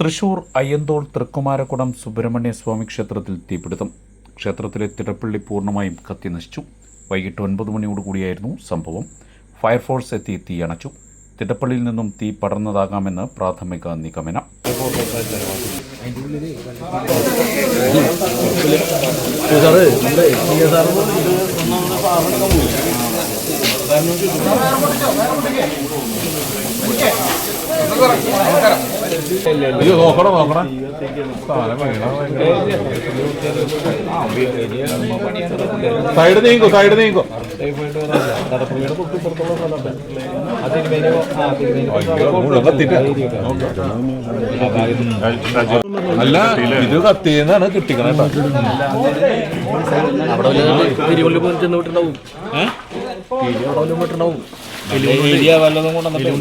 തൃശൂർ അയ്യന്തോൾ തൃക്കുമാരക്കുടം സുബ്രഹ്മണ്യ സ്വാമി ക്ഷേത്രത്തിൽ തീപിടുത്തം. ക്ഷേത്രത്തിലെ തിടപ്പള്ളി പൂർണമായും കത്തിനശിച്ചു. വൈകിട്ട് ഒൻപത് മണിയോടുകൂടിയായിരുന്നു സംഭവം. ഫയർഫോഴ്സ് എത്തി തീ അണച്ചു. തിടപ്പള്ളിയിൽ നിന്നും തീ പടർന്നതാകാമെന്ന് പ്രാഥമിക നിഗമനം. അയ്യോ നോക്കണം നോക്കണം? സൈഡ് നീങ്ങോ സൈഡ് നീങ്ങോ. അല്ല ഇത് കത്തിന്നാണ് കിട്ടിക്കണേ അവിടെ തിരുവള്ളി പോയി ചെന്ന് വിട്ടുണ്ടാവും തിരി അവിടെ വലിയ വല്ലതും കൊണ്ടുവന്നിട്ട്